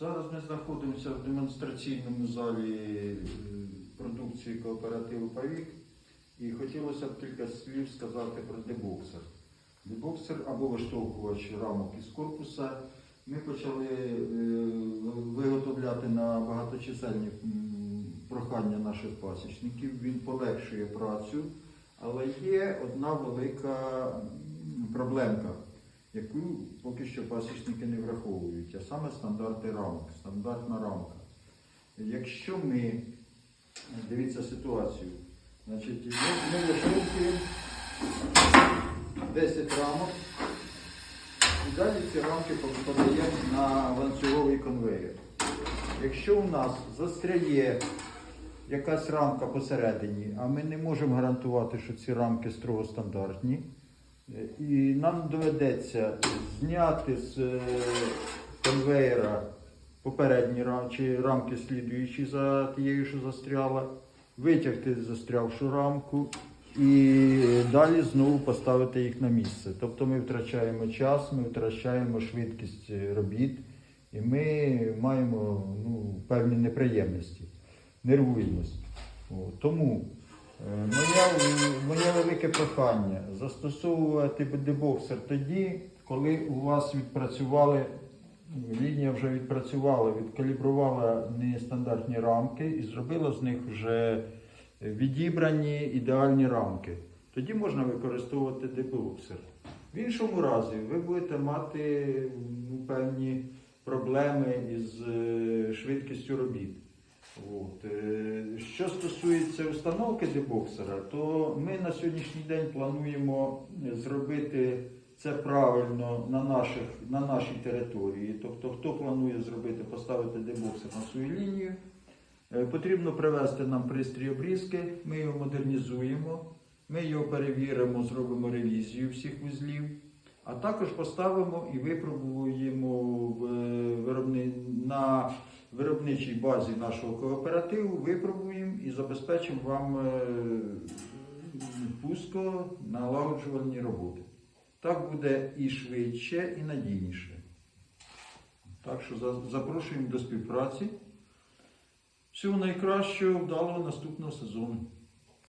Зараз ми знаходимося в демонстраційному залі е, продукції кооперативу Павік. І хотілося б кілька слів сказати про дебоксер. Дебоксер або виштовхувач рамок із корпуса. Ми почали е, виготовляти на багаточисельні прохання наших пасічників. Він полегшує працю, але є одна велика проблемка, яку поки що пасічники не враховують, а саме стандарти рамок, стандартна рамка. Якщо ми, дивіться ситуацію, значить, ми, ми 10 рамок, і далі ці рамки подаємо на ланцюговий конвейер. Якщо у нас застряє якась рамка посередині, а ми не можемо гарантувати, що ці рамки строго стандартні, і нам доведеться зняти з е, конвейера попередні рамки, рамки слідуючі за тією, що застряла, витягти застрявшу рамку і далі знову поставити їх на місце. Тобто ми втрачаємо час, ми втрачаємо швидкість робіт, і ми маємо ну, певні неприємності, нервуємося. Тому е, моя, моє велике прохання застосовувати дебоксер тоді, коли у вас відпрацювали, лінія вже відпрацювала, відкалібрувала нестандартні рамки і зробила з них вже відібрані ідеальні рамки. Тоді можна використовувати дебоксер. В іншому разі ви будете мати певні проблеми із е, швидкістю робіт. От. е, Що стосується установки дебоксера, то ми на сьогоднішній день плануємо зробити це правильно на, наших, на нашій території. Тобто, хто планує зробити, поставити дебоксер на свою лінію, е, потрібно привезти нам пристрій обрізки, ми його модернізуємо, ми його перевіримо, зробимо ревізію всіх вузлів. А також поставимо і випробуємо на виробничій базі нашого кооперативу, випробуємо і забезпечимо вам е, пуско налагоджувальні роботи. Так буде і швидше, і надійніше. Так що запрошуємо до співпраці. Всього найкращого, вдалого наступного сезону.